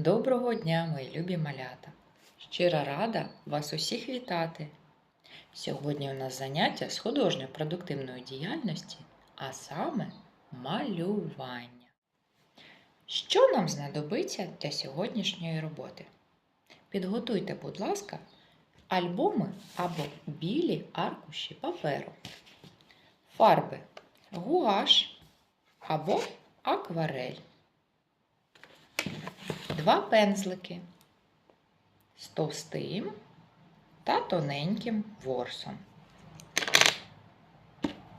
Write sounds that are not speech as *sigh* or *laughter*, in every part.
Доброго дня, мої любі малята! Щира рада вас усіх вітати! Сьогодні у нас заняття з художньо-продуктивної діяльності, а саме малювання. Що нам знадобиться для сьогоднішньої роботи? Підготуйте, будь ласка, альбоми або білі аркуші паперу, фарби гуаш або акварель два пензлики з товстим та тоненьким ворсом,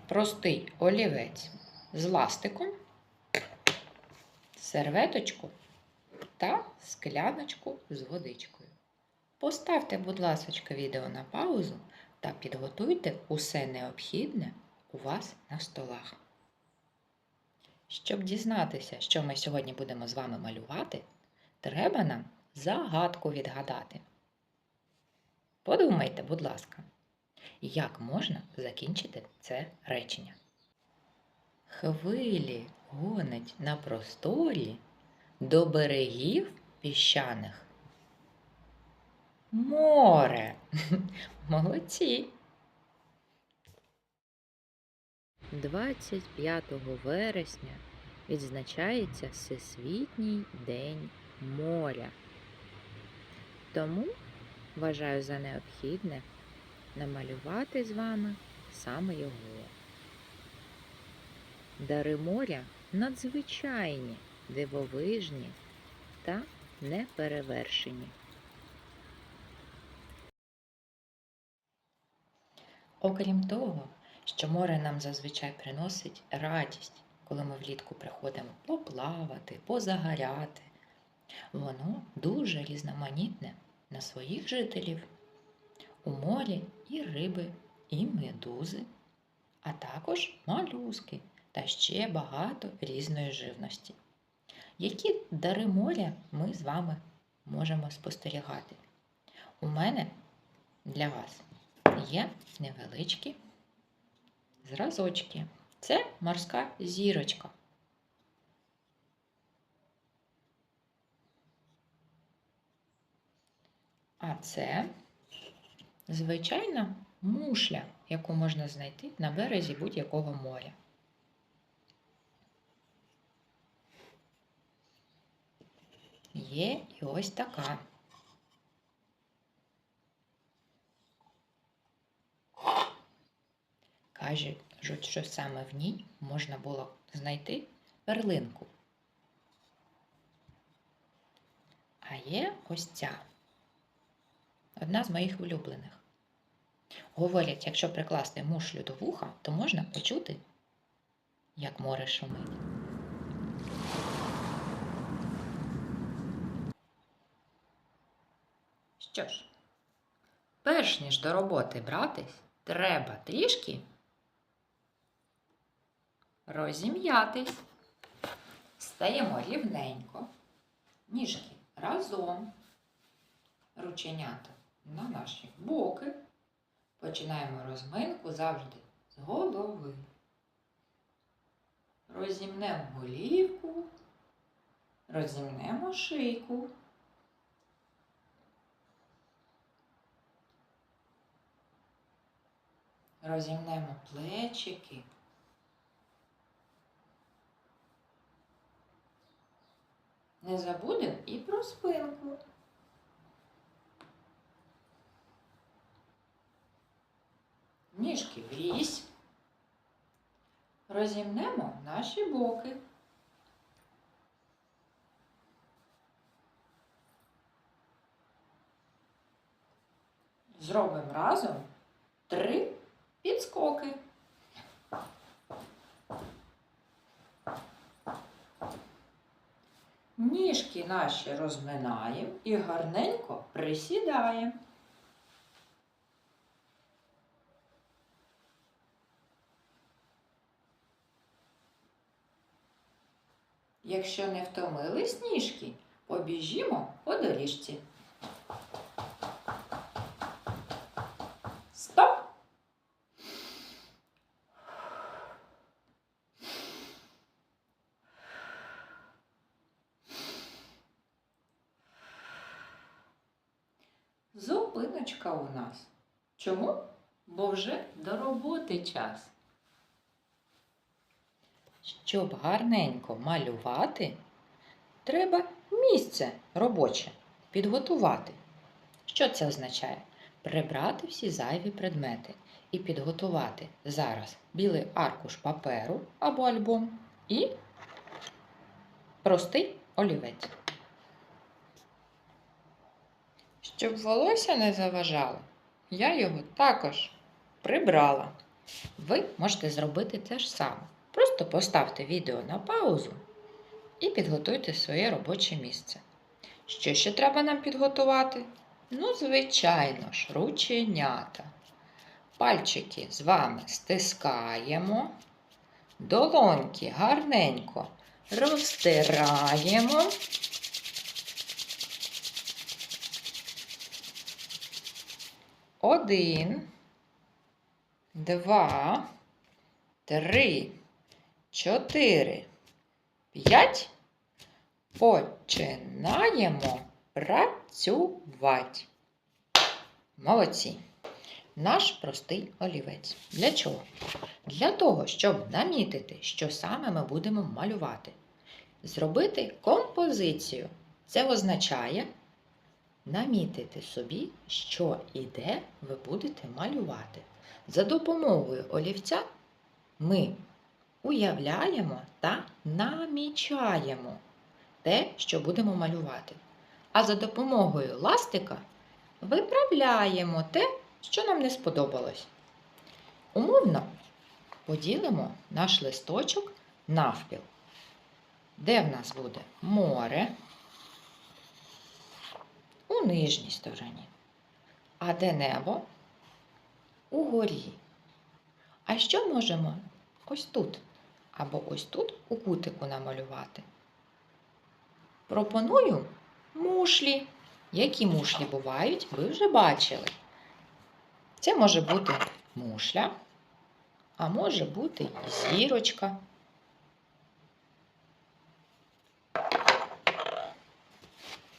простий олівець з ластиком, серветочку та скляночку з водичкою. Поставте, будь ласка, відео на паузу та підготуйте усе необхідне у вас на столах. Щоб дізнатися, що ми сьогодні будемо з вами малювати, треба нам загадку відгадати. Подумайте, будь ласка, як можна закінчити це речення? Хвилі гонить на просторі до берегів піщаних. Море. *laughs* Молодці. 25 вересня відзначається Всесвітній день моря. Тому вважаю за необхідне намалювати з вами саме його. Дари моря надзвичайні, дивовижні та неперевершені. Окрім того, що море нам зазвичай приносить радість, коли ми влітку приходимо поплавати, позагоряти. Воно дуже різноманітне на своїх жителів. У морі і риби, і медузи, а також малюски та ще багато різної живності. Які дари моря ми з вами можемо спостерігати? У мене для вас є невеличкі зразочки. Це морська зірочка. А це звичайна мушля, яку можна знайти на березі будь-якого моря. Є і ось така. Кажуть, що саме в ній можна було знайти перлинку. А є ось ця одна з моїх улюблених. Говорять, якщо прикласти мушлю до вуха, то можна почути, як море шумить. Що ж, перш ніж до роботи братись, треба трішки розім'ятись. Стаємо рівненько, ніжки разом, рученята на наші боки. Починаємо розминку завжди з голови. Розімнемо голівку, розімнемо шийку. Розімнемо плечики. Не забудемо і про спинку. Ніжки врізь. Розімнемо наші боки. Зробимо разом три підскоки. Ніжки наші розминаємо і гарненько присідаємо. Якщо не втомились ніжки, побіжімо по доріжці. Стоп! Зупиночка у нас. Чому? Бо вже до роботи час. Щоб гарненько малювати, треба місце робоче підготувати. Що це означає? Прибрати всі зайві предмети і підготувати зараз білий аркуш паперу або альбом і простий олівець. Щоб волосся не заважало, я його також прибрала. Ви можете зробити те ж саме. Просто поставте відео на паузу і підготуйте своє робоче місце. Що ще треба нам підготувати? Ну, звичайно ж, рученята. Пальчики з вами стискаємо, долоньки гарненько розтираємо. Один, два, три, чотири, п'ять. Починаємо працювати. Молодці. Наш простий олівець. Для чого? Для того, щоб намітити, що саме ми будемо малювати. Зробити композицію. Це означає намітити собі, що і де ви будете малювати. За допомогою олівця ми уявляємо та намічаємо те, що будемо малювати. А за допомогою ластика виправляємо те, що нам не сподобалось. Умовно поділимо наш листочок навпіл. Де в нас буде море у нижній стороні, а де небо угорі. А що можемо ось тут або ось тут у кутику намалювати? Пропоную мушлі. Які мушлі бувають, ви вже бачили. Це може бути мушля, а може бути і зірочка.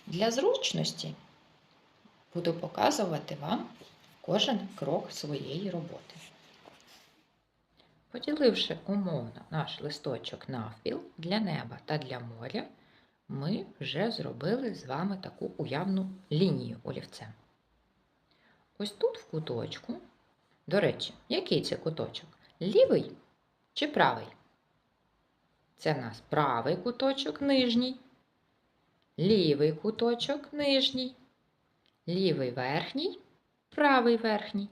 Для зручності буду показувати вам кожен крок своєї роботи. Поділивши умовно наш листочок навпіл для неба та для моря, ми вже зробили з вами таку уявну лінію олівцем. Ось тут в куточку, до речі, який це куточок? Лівий чи правий? Це в нас правий куточок нижній, лівий куточок нижній, лівий верхній, правий верхній.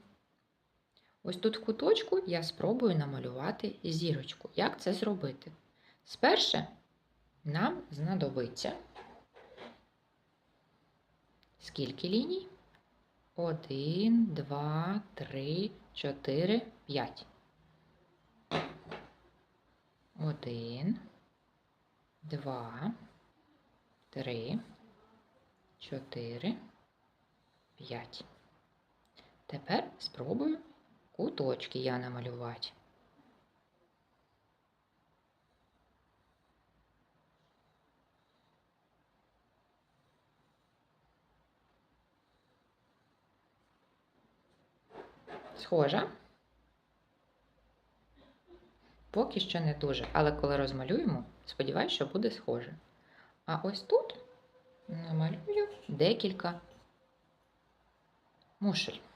Ось тут в куточку я спробую намалювати зірочку. Як це зробити? Сперше нам знадобиться скільки ліній? Один, два, три, чотири, п'ять. Один, два, три, чотири, п'ять. Тепер спробую куточки я намалювати. Схожа? Поки що не дуже, але коли розмалюємо, сподіваюся, що буде схоже. А ось тут намалюю декілька мушель.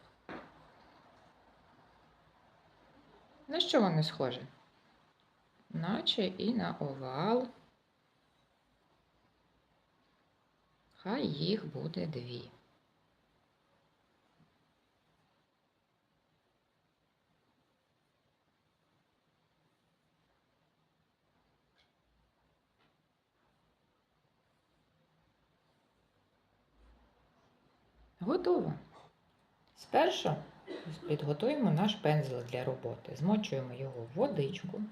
На що вони схожі? Наче і на овал. Хай їх буде дві. Готово. Спершу підготуємо наш пензлик для роботи. Змочуємо його в водичку.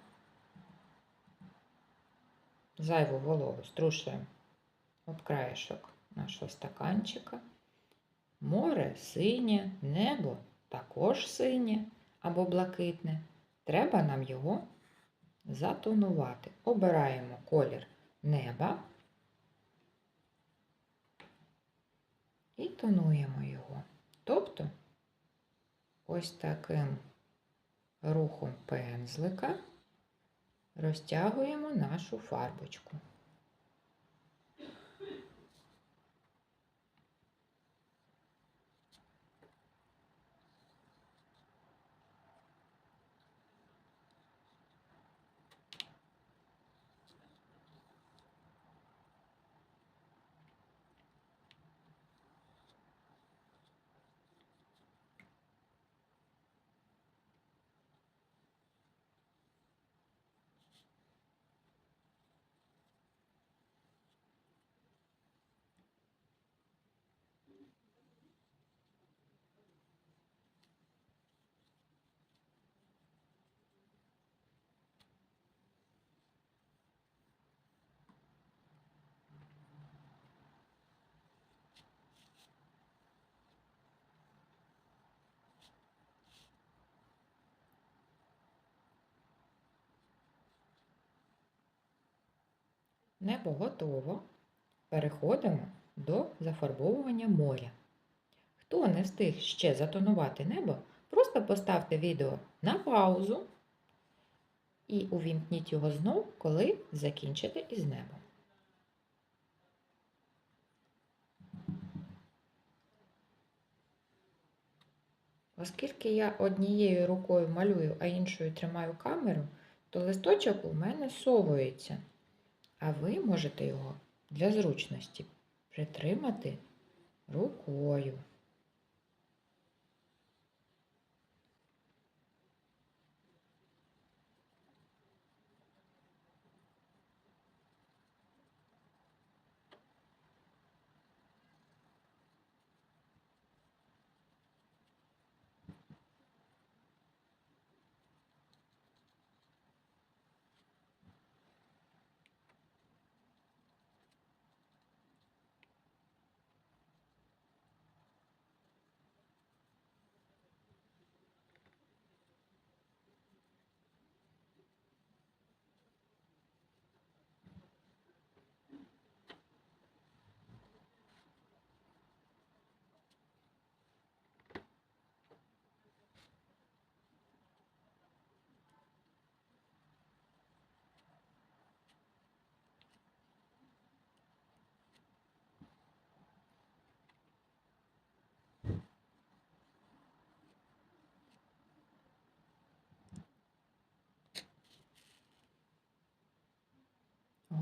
Зайву вологу струшуємо об краєшок нашого стаканчика. Море синє, небо також синє або блакитне. Треба нам його затонувати. Обираємо колір неба і тонуємо його. Тобто ось таким рухом пензлика розтягуємо нашу фарбочку. Небо готово. Переходимо до зафарбовування моря. Хто не встиг ще затонувати небо, просто поставте відео на паузу і увімкніть його знов, коли закінчите із небом. Оскільки я однією рукою малюю, а іншою тримаю камеру, то листочок у мене совується. А ви можете його для зручності притримати рукою.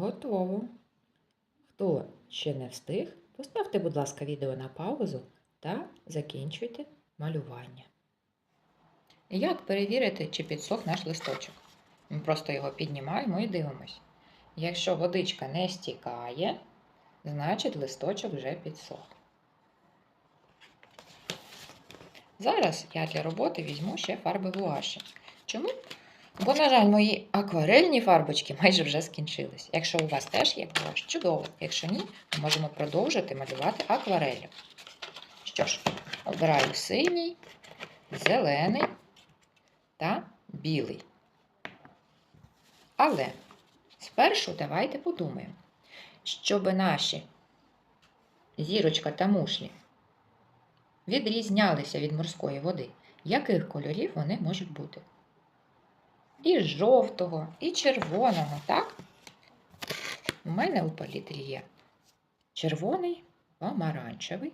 Готово. Хто ще не встиг, поставте, будь ласка, відео на паузу та закінчуйте малювання. Як перевірити, чи підсох наш листочок? Ми просто його піднімаємо і дивимось. Якщо водичка не стікає, значить листочок вже підсох. Зараз я для роботи візьму ще фарби гуаші. Чому? Бо, на жаль, мої акварельні фарбочки майже вже скінчились. Якщо у вас теж є гуаш, чудово. Якщо ні, ми можемо продовжити малювати аквареллю. Що ж, обираю синій, зелений та білий. Але спершу давайте подумаємо, щоб наші зірочка та мушлі відрізнялися від морської води, яких кольорів вони можуть бути? І жовтого, і червоного, так? У мене у палітрі є червоний, помаранчевий.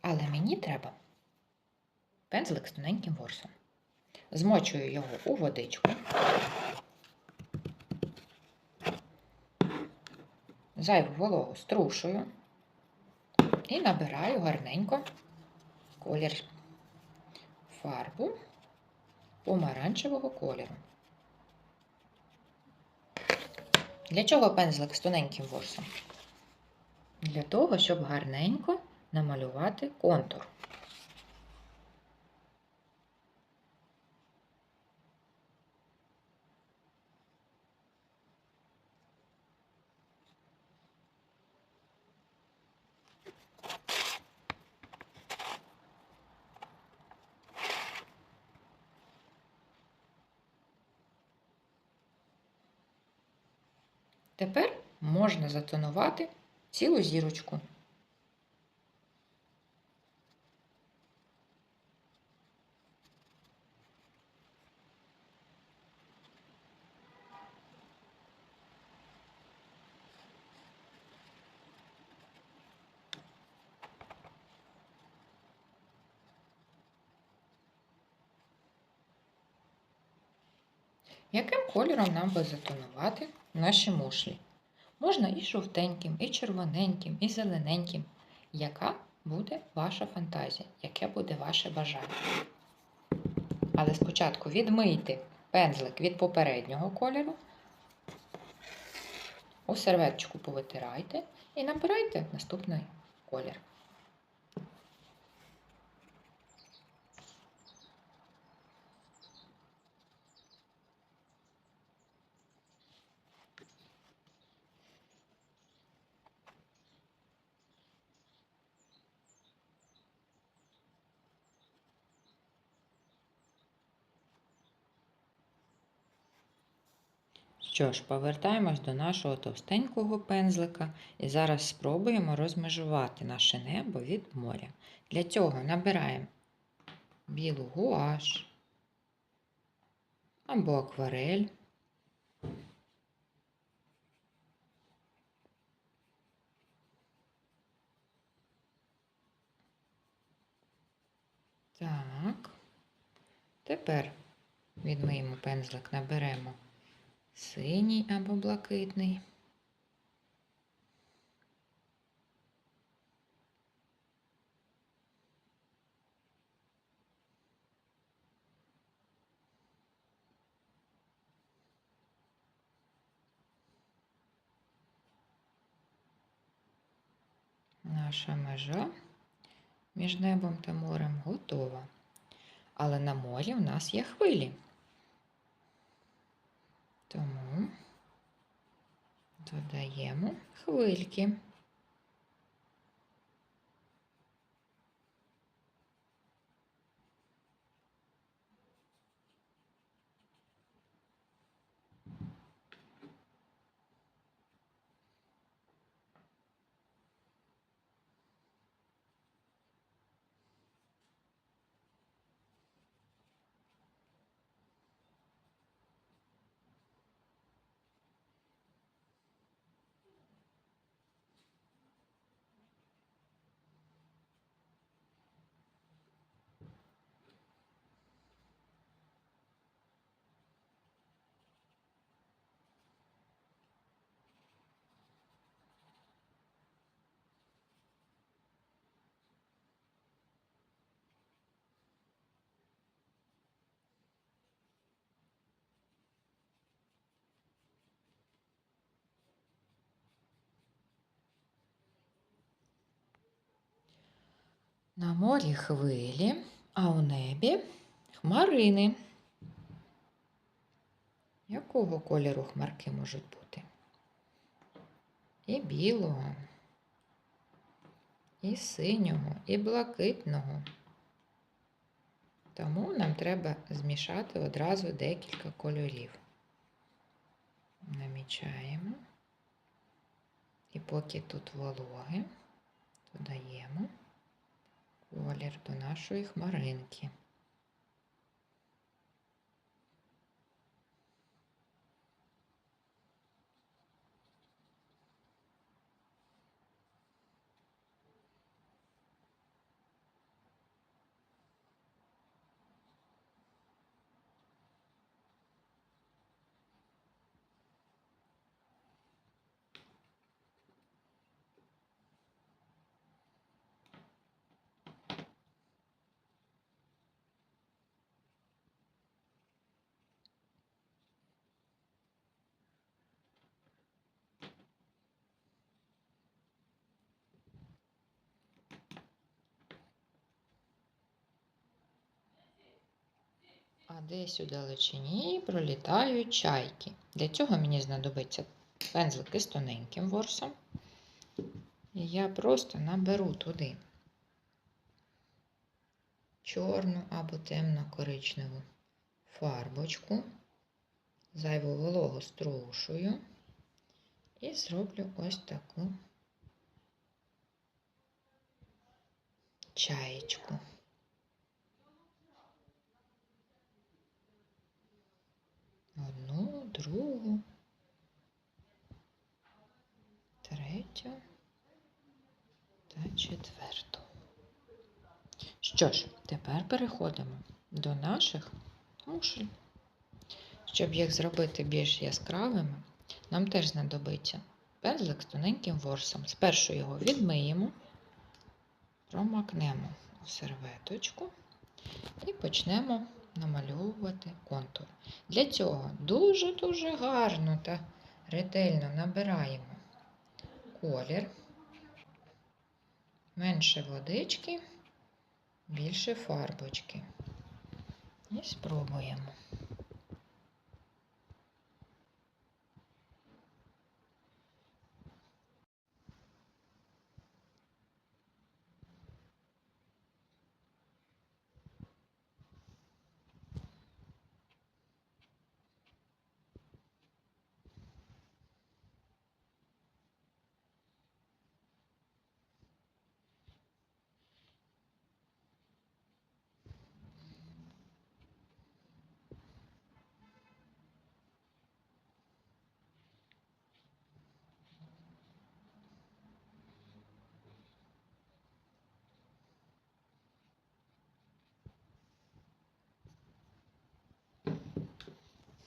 Але мені треба пензлик з тоненьким ворсом. Змочую його у водичку. Зайву вологу струшую і набираю гарненько колір фарбу помаранчевого кольору. Для чого пензлик з тоненьким ворсом? Для того, щоб гарненько намалювати контур. Тепер можна затонувати цілу зірочку. Кольором нам би затонувати наші мушлі. Можна і жовтеньким, і червоненьким, і зелененьким. Яка буде ваша фантазія? Яке буде ваше бажання? Але спочатку відмийте пензлик від попереднього кольору. У серветочку повитирайте і набирайте наступний колір. Що ж, повертаємось до нашого товстенького пензлика і зараз спробуємо розмежувати наше небо від моря. Для цього набираємо білу гуаш або акварель. Так. Тепер відмиємо пензлик, наберемо синій або блакитний. Наша межа між небом та морем готова. Але на морі в нас є хвилі. Тому додаємо хвильки. На морі хвилі, а у небі хмарини. Якого кольору хмарки можуть бути? І білого, і синього, і блакитного. Тому нам треба змішати одразу декілька кольорів. Намічаємо. І поки тут вологи, додаємо нашої хмаринки. А десь у далечині пролітають чайки. Для цього мені знадобиться пензлик із тоненьким ворсом. І я просто наберу туди чорну або темно-коричневу фарбочку, зайву вологу струшую і зроблю ось таку чаєчку. Одну, другу, третю та четверту. Що ж, тепер переходимо до наших мушель. Щоб їх зробити більш яскравими, нам теж знадобиться пензлик з тоненьким ворсом. Спершу його відмиємо, промакнемо у серветочку і почнемо намальовувати контур. Для цього дуже-дуже гарно та ретельно набираємо колір, менше водички, більше фарбочки. І спробуємо.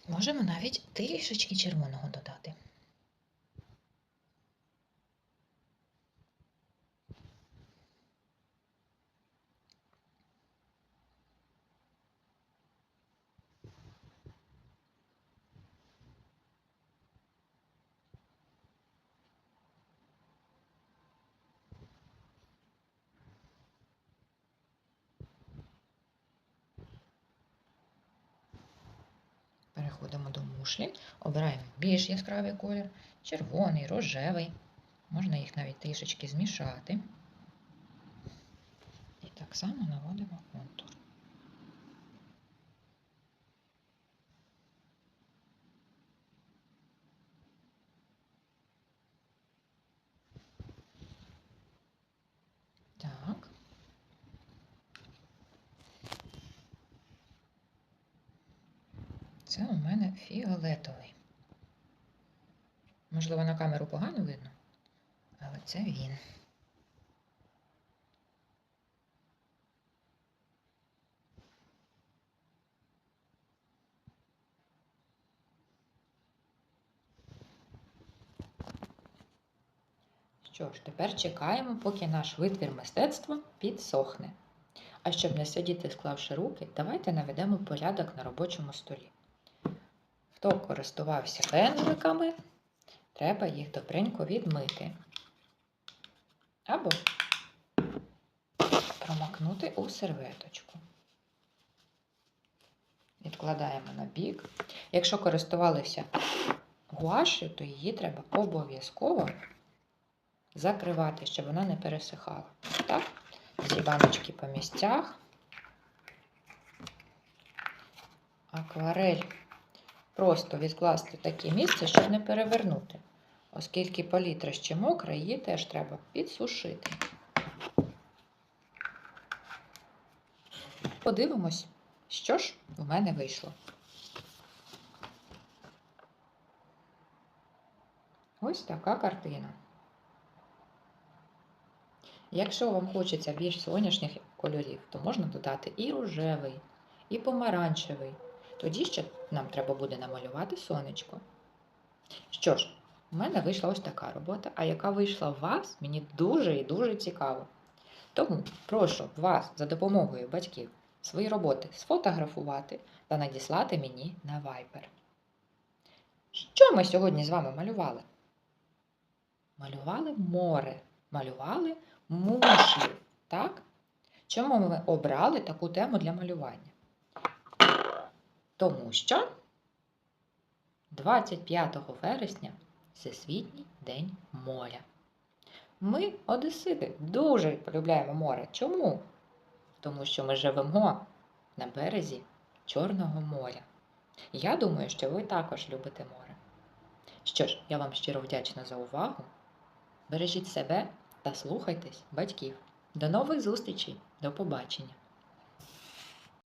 Можемо навіть трішечки червоного. Переходимо до мушлі, обираємо більш яскравий колір, червоний, рожевий. Можна їх навіть трішечки змішати. І так само наводимо контур. Так. Це у мене фіолетовий. Можливо, на камеру погано видно, але це він. Що ж, тепер чекаємо, поки наш витвір мистецтва підсохне. А щоб не сидіти, склавши руки, давайте наведемо порядок на робочому столі. Хто користувався пензликами, треба їх добренько відмити. Або промакнути у серветочку. Відкладаємо на бік. Якщо користувалися гуашю, то її треба обов'язково закривати, щоб вона не пересихала. Так, всі баночки по місцях. Акварель просто відкласти таке місце, щоб не перевернути, оскільки палітра ще мокра, її теж треба підсушити. Подивимось, що ж в мене вийшло. Ось така картина. Якщо вам хочеться більш сонячних кольорів, то можна додати і рожевий, і помаранчевий. Тоді ще нам треба буде намалювати сонечко. Що ж, у мене вийшла ось така робота, а яка вийшла у вас, мені дуже і дуже цікаво. Тому прошу вас за допомогою батьків свої роботи сфотографувати та надіслати мені на Viber. Що ми сьогодні з вами малювали? Малювали море, малювали мушлі, так? Чому ми обрали таку тему для малювання? Тому що 25 вересня Всесвітній день моря. Ми, одесити, дуже полюбляємо море. Чому? Тому що ми живемо на березі Чорного моря. Я думаю, що ви також любите море. Що ж, я вам щиро вдячна за увагу. Бережіть себе та слухайтесь батьків. До нових зустрічей, до побачення!